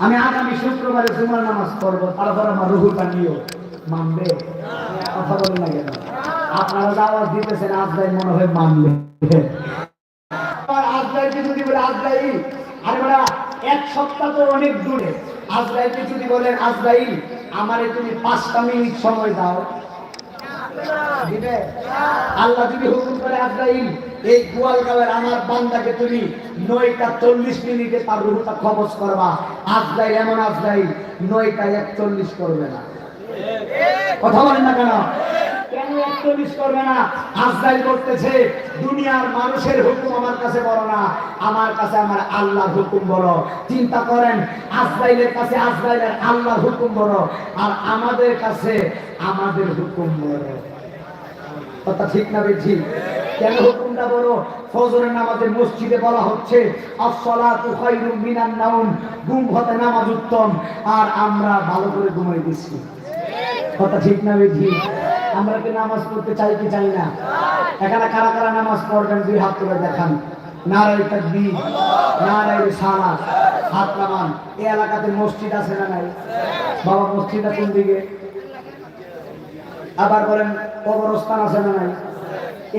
আমি আগামী শুক্রবারে জুমার নামাজ পড়ব। তারপর আমার রুহুটা নিও। মানবে? কথা বলেন না কেন? আপনারা আওয়াজ দিতেছেন, আজরাইল মনে হয় মানবে। আর আজরাইলকে যদি বলে আজরাইল। আরে বলা এক সপ্তাহ তো অনেক দূরে। আজরাইলকে যদি বলেন, আজরাইল, আমারে তুমি পাঁচটা মিনিট সময় দাও। দিবে? আল্লাহ যদি হুকুম করে আজরাইল এই গোয়ালগাঁওয়ের আমার বান্দাকে তুমি নয়টা চল্লিশ মিনিটে তার রুহটা খবজ করবা। আজরাইল এমন আজরাইল নয়টা একচল্লিশ করবে না। কথা বলেন না কেন? কেন একচল্লিশ করবে না? আজরাইল করতেছে দুনিয়ার মানুষের হুকুম আমার কাছে বড় না, আমার কাছে আমার আল্লাহর হুকুম বড় চিন্তা করেন আজরাইলের কাছে আজরাইলের আল্লাহর হুকুম বড় আর আমাদের কাছে আমাদের হুকুম বড় কথা ঠিক না বেঠি কেন হুকুমটা বড় ফজরের মসজিদে বলা হচ্ছে নামাজ উত্তম, আর আমরা ভালো করে ঘুমাই কথা ঠিক না আমরা কি নামাজ পড়তে চাই কি চাই না? এখানে কারা কারা নামাজ পড়বেন? দুই হাত দেখান। এলাকাতে মসজিদ আছে না বাবা আবার বলেন, কবরস্থান আছে না নাই?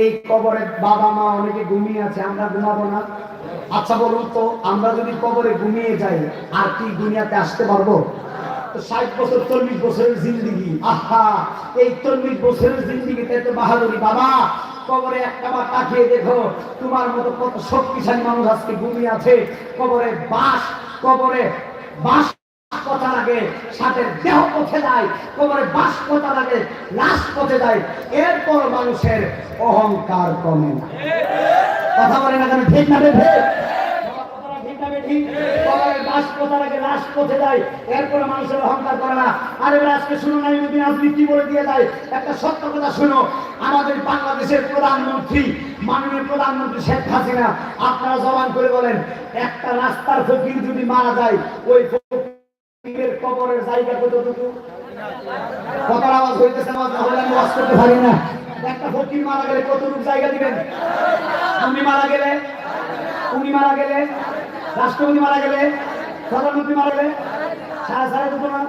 এই কবরে বাবা মা অনেকে ঘুমিয়ে আছে, আমরা ঘুমাবো না। আচ্ছা বলুন তো, আমরা যদি কবরে ঘুমিয়ে যাই, আর কি দুনিয়াতে আসতে পারব? ষাট বছর, চল্লিশ বছরের জিন্দিগি। আহা, এই চল্লিশ বছরের জিন্দিগিতে তো বাহাদুরি। বাবা, কবরে একটা বার তাকিয়ে দেখো, তোমার মতো কত শক্তিশালী মানুষ আজকে ঘুমিয়ে আছে। কবরে বাস কবরে বাস সাথে দেহ পথে যায় কোমরে বাস কথা লাগে, লাশ পথে যায় এরপর মানুষের অহংকার কমে না। কথা বলে না ঠিক না না পথে মানুষের অহংকার করে না। আরে আজকে কি বলে দিয়ে একটা সত্য কথা আমাদের বাংলাদেশের প্রধানমন্ত্রী প্রধানমন্ত্রী শেখ হাসিনা, আপনারা জবান করে বলেন, একটা রাস্তার ফকির যদি মারা যায়, ওই আমি করতে পারি না। একটা মারা গেলে কতটুকু জায়গা মারা গেলে? গেলে? মারা গেলে? মারা গেলে? সাড়ে সাড়ে দুটো না?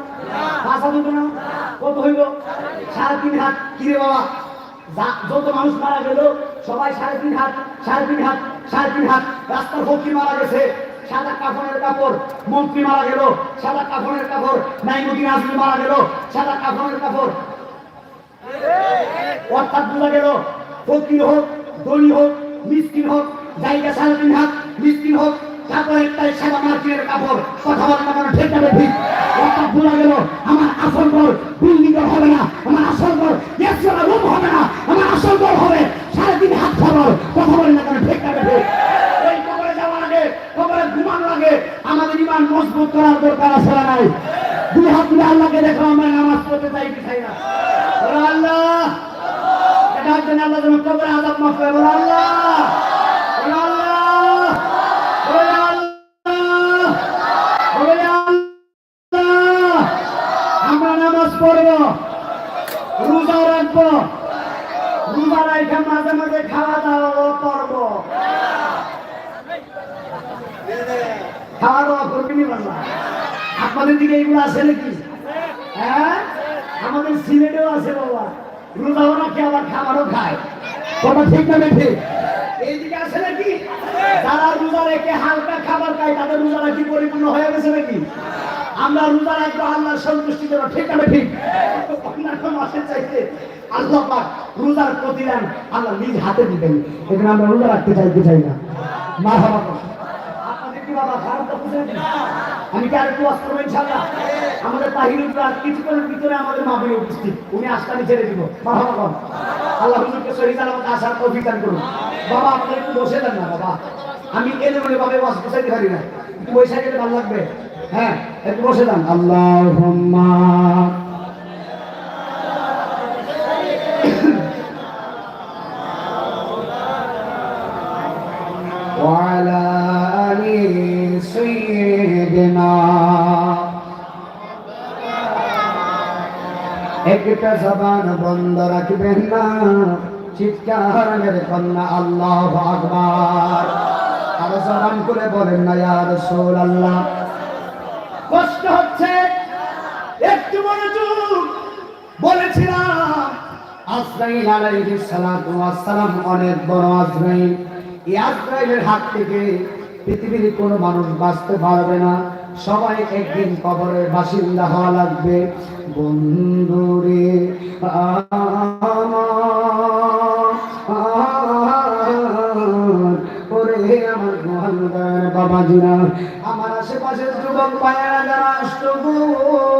দুটো না? কত হইল? সাড়ে তিন হাত। বাবা যত মানুষ মারা গেল, সবাই সাড়ে তিন হাত, সাড়ে তিন হাত, সাড়ে তিন হাত। রাস্তার ফকির মারা গেছে। সাদা কাফনের কাপড়, মন্ত্রী মারা গেল সাদা কাফনের কাপড়, নাইমুদ্দিন আজমি মারা গেল সাদা কাফনের কাপড়। অর্থাৎ বোঝা গেল, ফকির হোক, ধনী হোক, মিসকিন হোক, জায়গা সাড়ে তিন হাত, মিসকিন হোক কাপড় কথা বলে না ঠিক ঠিক। অর্থাৎ বোঝা গেল, আমার আসল ঘর বিল্ডিং হবে না, আমার আসল ঘর একশোটা রুম হবে না আমার আসল ঘর হবে সাড়ে তিন হাত খবর কথা বলে না কেন ঠিক যাবে ঠিক এই কবরে যাওয়ার আগে কবরে ঘুমানোর আগে আমাদের ইমান মজবুত করার দরকার আছে নাই? দুই হাত তুলে আল্লাহকে দেখো, আমরা নামাজ পড়তে চাই কি চাই না? আল্লাহ। এটা হচ্ছে আল্লাহ যেন কবরে আজাব মাফ করে, বলো আল্লাহ। আমরা নামাজ পড়ব, রোজা রাখব, রোজা রাখে মাঝে মাঝে খাওয়া দাওয়া করব খাওয়া দাওয়া করবেনি আপনাদের দিকে এগুলো আছে নাকি? হ্যাঁ? আমাদের সিলেটেও আছে বাবা। রোজাও রাখে আবার খাবারও খায়? কথা ঠিক না ঠিক এইদিকে আছে নাকি? যারা রোজা রেখে হালকা খাবার খায়, তাদের রোজা রাখি পরিপূর্ণ হয়ে গেছে নাকি? আমরা রোজা রাখব আল্লাহর সন্তুষ্টি জন্য, ঠিক না ঠিক অন্যান্য মাসের চাইতে আল্লাহ পাক রোজার প্রতিদান আল্লাহ নিজ হাতে দিবেন। এখানে আমরা রোজা রাখতে চাইতে চাই না। মা বাবা আপনাদের কি বাবা খারাপ তো বুঝেন আমি কি আরেকটু ওয়াজ করবো ইনশাআল্লাহ আমাদের তাহিরুল রাত কিছুক্ষণের ভিতরে আমাদের মাহফিলে উপস্থিত উনি আস্তানি ছেড়ে দিব বাবা বাবা আল্লাহ হুজুরকে শহীদ আলামত আসার তৌফিক দান করুন বাবা আপনারা একটু বসে দেন না বাবা আমি এলে মনে ভাবে ওয়াজ বসাইতে পারি না একটু বসে গেলে ভালো লাগবে হ্যাঁ একটু বসে দেন আল্লাহুম্মা وعلى একটা জবান বন্ধ রাখবেন না। চিৎকার কন্যা আল্লাহ আকবার। আরও জবান করে বলেন না, ইয়া রাসূলুল্লাহ। কষ্ট হচ্ছে। একটু মনোযোগ বলেছিলাম। আজরাইল আলাইহিস সালাতু ওয়াস সালাম অনেক বড় আজরাইল। এই আজরাইলের হাত থেকে পৃথিবীর কোনো মানুষ বাঁচতে পারবে না। সবাই একদিন কবরের বাসিন্দা হওয়া লাগবে। বন্ধুরে আমার আশেপাশে যুবক গো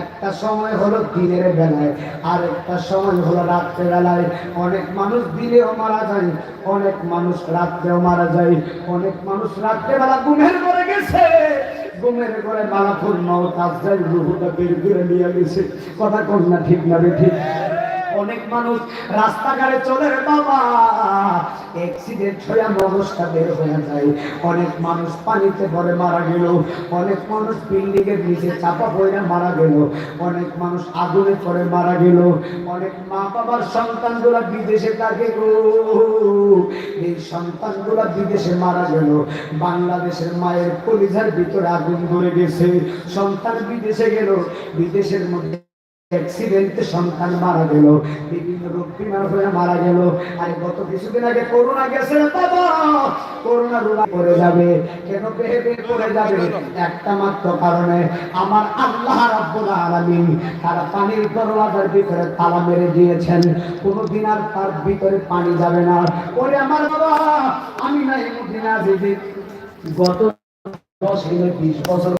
একটা সময় হলো দিনের বেলায় আর একটা সময় হলো রাত্রে বেলায়। অনেক মানুষ দিনেও মারা যায়, অনেক মানুষ রাত্রেও মারা যায়, অনেক মানুষ রাত্রে বেলা ঘুমের করে গেছে। ঘুমের করে গেছে। কথা কন্যা ঠিক না ঠিক? অনেক মানুষ রাস্তাঘাটে চলে বাবা। অ্যাক্সিডেন্ট হয়ে অবস্থা বের হয়ে যায় অনেক মানুষ পানিতে পড়ে মারা গেল। অনেক মানুষ বিল্ডিং এর নিচে চাপা পড়ে মারা গেল। অনেক মানুষ আগুনে পড়ে মারা গেল। অনেক মা বাবার সন্তান সন্তানগুলা বিদেশে থাকে গো। এই সন্তান সন্তানগুলা বিদেশে মারা গেল। বাংলাদেশের মায়ের কলিজার ভিতরে আগুন ধরে গেছে। সন্তান বিদেশে গেল। বিদেশের মধ্যে অ্যাক্সিডেন্টে সন্তান মারা গেল, বিভিন্ন রোগ বিমার হয়ে মারা গেল। আর গত কিছুদিন আগে করোনা গেছে করোনা রোগা পড়ে যাবে, কেন পড়ে যাবে? একটা মাত্র কারণে আমার আল্লাহ রাব্বুল আলামিন তার পানির দরওয়াজার ভিতরে তালা মেরে দিয়েছেন। কোনোদিন আর তার ভিতরে পানি যাবে না। ওরে আমার বাবা, আমি নাই মদিনা যদি গত দশ কিলো বিশ বছর